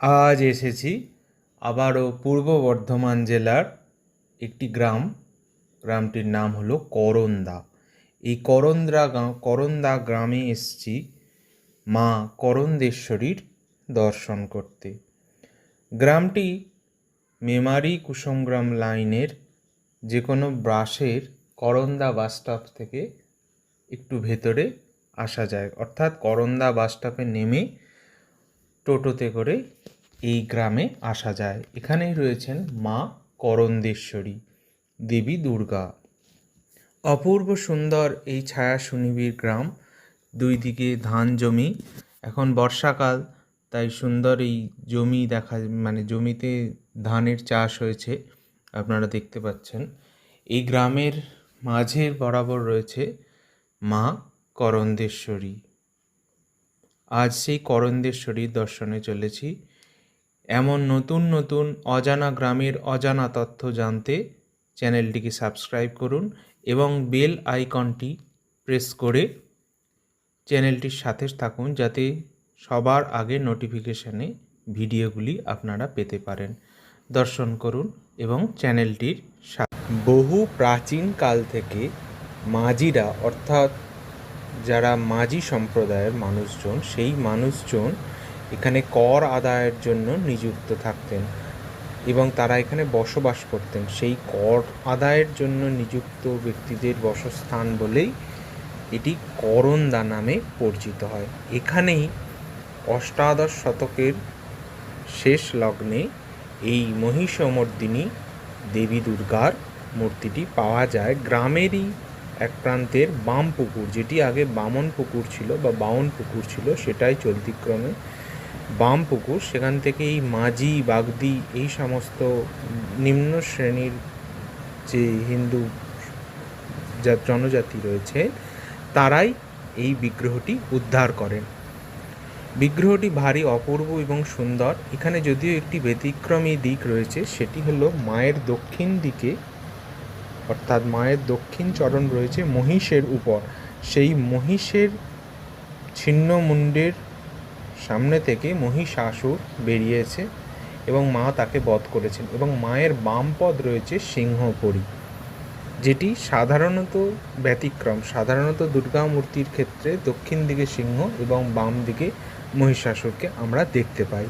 আজ এসেছি আবারও পূর্ব বর্ধমান জেলার একটি গ্রাম। গ্রামটির নাম হলো করন্দা। এই করন্দা করন্দা গ্রামে এসেছি মা করন্দেশ্বরীর দর্শন করতে। গ্রামটি মেমারি কুসুমগ্রাম লাইনের যে কোনো বাসের করন্দা বাস স্টপ থেকে একটু ভেতরে আসা যায়। অর্থাৎ করন্দা বাস স্টপে নেমে টোটোতে করে এই গ্রামে আসা যায়। এখানেই রয়েছেন মা করন্দেশ্বরী, দেবী দুর্গা। অপূর্ব সুন্দর এই ছায়া সুনিবিড় গ্রাম। দুই দিকে ধান জমি। এখন বর্ষাকাল, তাই সুন্দর এই জমি দেখা মানে জমিতে ধানের চাষ হয়েছে, আপনারা দেখতে পাচ্ছেন। এই গ্রামের মাঝের বরাবর রয়েছে মা করন্দেশ্বরী। আজ সেই করন্দেশ্বরীর দর্শনে চলেছি। এমন নতুন নতুন অজানা গ্রামের অজানা তথ্য জানতে চ্যানেলটিকে সাবস্ক্রাইব করুন এবং বেল আইকনটি প্রেস করে চ্যানেলটির সাথে থাকুন যাতে সবার আগে নোটিফিকেশানে ভিডিওগুলি আপনারা পেতে পারেন। দর্শন করুন এবং চ্যানেলটির বহু প্রাচীন কাল থেকে মাঝিরা, অর্থাৎ যারা মাঝি সম্প্রদায়ের মানুষজন, সেই মানুষজন এখানে কর আদায়ের জন্য নিযুক্ত থাকতেন এবং তারা এখানে বসবাস করতেন। সেই কর আদায়ের জন্য নিযুক্ত ব্যক্তিদের বসস্থান বলেই এটি করন্দা নামে পরিচিত হয়। এখানেই অষ্টাদশ শতকের শেষ লগ্নে এই মহিষমর্দিনী দেবী দুর্গার মূর্তিটি পাওয়া যায়। গ্রামেরই এক প্রান্তের বাম পুকুর, যেটি আগে বামন পুকুর ছিল বা বাউন পুকুর ছিল, সেটাই চলতিক্রমে বাম পুকুর। সেখান থেকে এই মাঝি, বাগদি, এই সমস্ত নিম্ন শ্রেণির যে হিন্দু জনজাতি রয়েছে, তারাই এই বিগ্রহটি উদ্ধার করেন। বিগ্রহটি ভারী, অপূর্ব এবং সুন্দর। এখানে যদিও একটি ব্যতিক্রমী দিক রয়েছে, সেটি হলো মায়ের দক্ষিণ দিকে অর্থাৎ মায়ের দক্ষিণ চরণ রয়েছে মহিষের উপর। সেই মহিষের ছিন্ন মুন্ডের সামনে থেকে মহিষাসুর বেরিয়েছে এবং মা তাকে বধ করেছেন এবং মায়ের বাম পদ রয়েছে সিংহপরি, যেটি সাধারণত ব্যতিক্রম। সাধারণত দুর্গা মূর্তির ক্ষেত্রে দক্ষিণ দিকে সিংহ এবং বাম দিকে মহিষাসুরকে আমরা দেখতে পাই।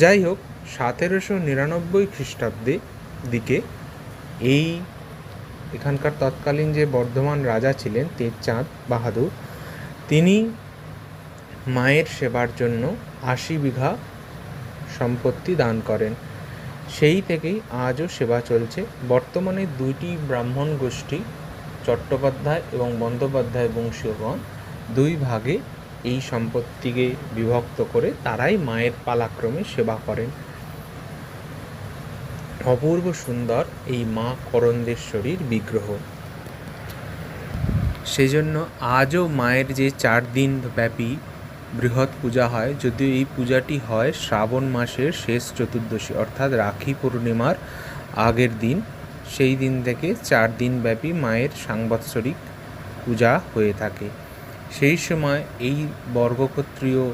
যাই হোক, সতেরোশো নিরানব্বই খ্রিস্টাব্দে দিকে এই এখানকার তৎকালীন যে বর্ধমান রাজা ছিলেন তেজচাঁদ বাহাদুর, তিনি মায়ের সেবার জন্য আশি বিঘা সম্পত্তি দান করেন। সেই থেকেই আজও সেবা চলছে। বর্তমানে দুইটি ব্রাহ্মণ গোষ্ঠী, চট্টোপাধ্যায় এবং বন্দ্যোপাধ্যায় বংশীয়গণ, দুই ভাগে এই সম্পত্তিকে বিভক্ত করে তারাই মায়ের পালাক্রমে সেবা করেন। অপূর্ব সুন্দর এই মা করন্দেশ্বরীর বিগ্রহ। সেই জন্য আজও মায়ের যে চার দিন ব্যাপী বৃহৎ পূজা হয়, যদিও এই পূজাটি হয় শ্রাবণ মাসের শেষ চতুর্দশী, অর্থাৎ রাখি পূর্ণিমার আগের দিন। সেই দিন থেকে চার দিন ব্যাপী মায়ের সাংবৎসরিক পূজা হয়ে থাকে। সেই সময় এই বর্গক্ষত্রিয়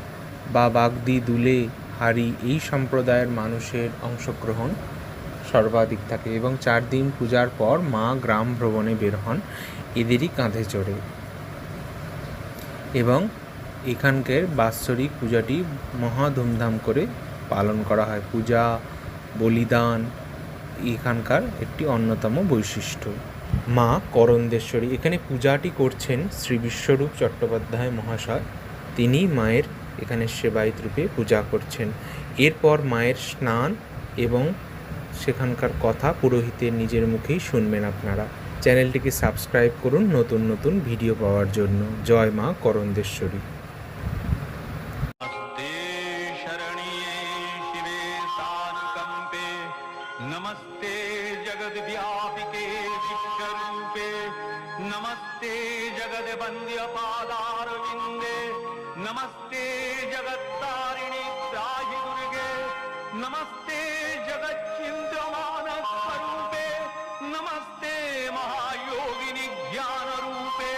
বা বাগদি দুলে, হারি এই সম্প্রদায়ের মানুষের অংশগ্রহণ সর্বাধিক থাকে এবং চার দিন পূজার পর মা গ্রাম ভ্রমণে বের হন এদেরই কাঁধে চড়ে। এবং এখানকার বাৎসরিক পূজাটি মহা ধুমধাম করে পালন করা হয়। পূজা, বলিদান এখানকার একটি অন্যতম বৈশিষ্ট্য। মা করন্দেশ্বরী এখানে পূজাটি করছেন শ্রী বিশ্বরূপ চট্টোপাধ্যায় মহাশয়। তিনি মায়ের এখানে সেবায়িত রূপে পূজা করছেন। এরপর মায়ের স্নান এবং সেখানকার কথা পুরোহিতের নিজের মুখেই শুনবেন আপনারা চ্যানেলটিকে সাবস্ক্রাইব করুন নতুন নতুন ভিডিও পাওয়ার জন্য জয় মা করন্দেশ্বরী नमस्ते शरण्ये शिवे सानुकम्पे नमस्ते जगद्व्यापिके विश्वरूपे नमस्ते जगद्वन्द्यपादारविन्दे नमस्ते जगत्तारिणि महायोगिनि ज्ञानरूपे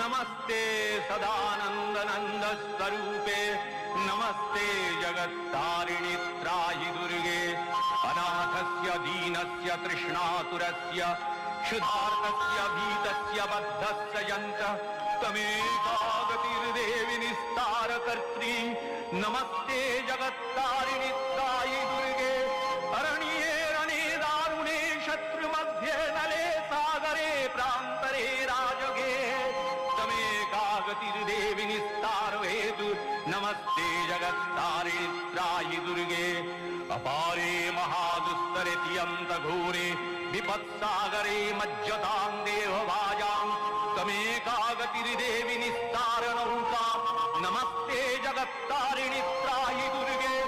नमस्ते सदानन्दनन्दस्वरूपे नमस्ते जगत्तारिणि त्राहि दुर्गे अनाथस्य दीनस्य तृष्णातुरस्य क्षुधार्तस्य भीतस्य बद्धस्य यन्त्र तमेकागतिर्देवि निस्तारकर्त्री नमस्ते जगत्तारिणि दुर्गे अपारे महादुस्तरिति अन्तघोरे विपत्सागरे मज्जताम् देवभाजाम् तमेका गतिर् नमस्ते जगत्तारिणि त्राहि दुर्गे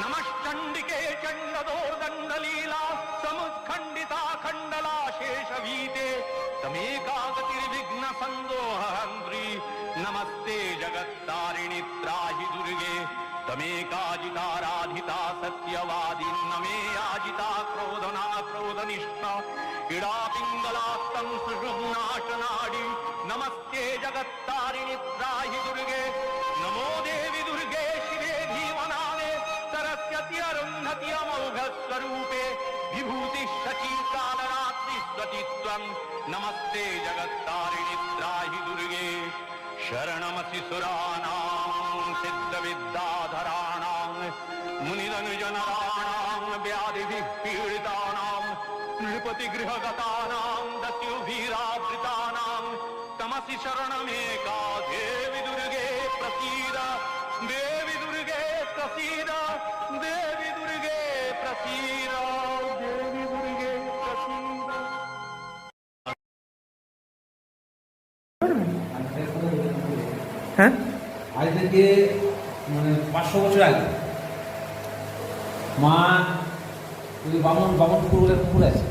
नमश्चण्डिके चण्डदोर्दण्डलीला समुत्खण्डिता खण्डलाशेषवीते तमेकागतिर्विघ्नसन्दोहहन्त्री नमस्ते तमेकाजिताराधिता सत्यवादी नमे याजिता क्रोधना क्रोधनिष्ठा। इडा पिङ्गलास्तं सुषुम्नाशनाडि नमस्ते जगत्तारिणि त्राहि दुर्गे। नमो देवी दुर्गे, शिवे धीमनावे सरस्वती अरुन्धति अमोघ स्वरूपे विभूति शची कालरात्रि स्वतित्वं नमस्ते जगत्तारिणि त्राहि दुर्गे। शरणमसि सुराणां सिद्धविद्याधराणां मुनिरनुजनराणां व्याधिभिः पीडितानां नृपतिगृहगतानां दस्युभिरावृतानां तमसि शरणमेका देवि दुर्गे प्रसीद देवि दुर्गे प्रसीद देवि दुर्गे प्रसीद। देवि दुर्गे प्रसीद। হ্যাঁ আজ থেকে মানে পাঁচশো বছর আগে, মা, ওই বামন বামন পুকুর বলে পুকুর আছে,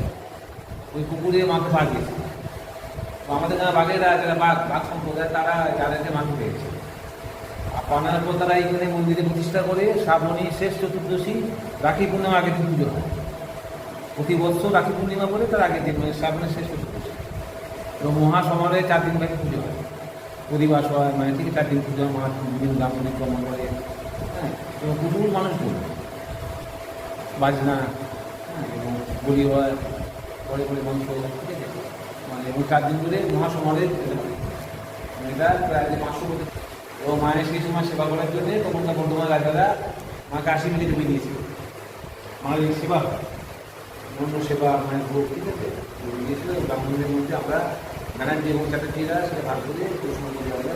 ওই পুকুরে মাকে বাঘ গেছে আমাদের গাঁ বাঘেরা যারা বাঘ বাঘ সম্প্রদায় তারা যাদেরকে মাকে পেয়েছে পানার পর তারা এইখানে মন্দিরে প্রতিষ্ঠা করে শ্রাবণী শেষ চতুর্দশী, রাখি পূর্ণিমা আগের দিন পুজো হয়। প্রতি বছর রাখি পূর্ণিমা বলে তার আগের দিন মানে শ্রাবণের শেষ চতুর্দশী। এবং মহাসমারোহে চার দিন ব্যাপী পুজো হয় পরিবাস হয় মানে ঠিক দিন পুজো মা বিভিন্ন গ্রাম পরিক্রমণ করে হ্যাঁ এবং প্রচুর মানুষ বলে বাজনা হ্যাঁ এবং বলি হয় বড় বড় মাংস, ঠিক আছে? মানে এবং চার দিন ধরে হয় মানে এটা প্রায় পাঁচশো বছর। এবং মায়ের সেই সময় সেবা করার জন্য তখনকার বর্ধমান রাজারা মাকে আশি মিনিট জমি দিয়েছিল। মায়ের সেবা হয়। অন্য সেবা মায়ের ভোগ, ঠিক আছে? দিয়েছিল। ব্রাহ্মণদের মধ্যে আমরা ব্যানার্জি এবং চ্যাটার্জিরা সেটা ভাগ করে পৌষ মন্দিরে আমরা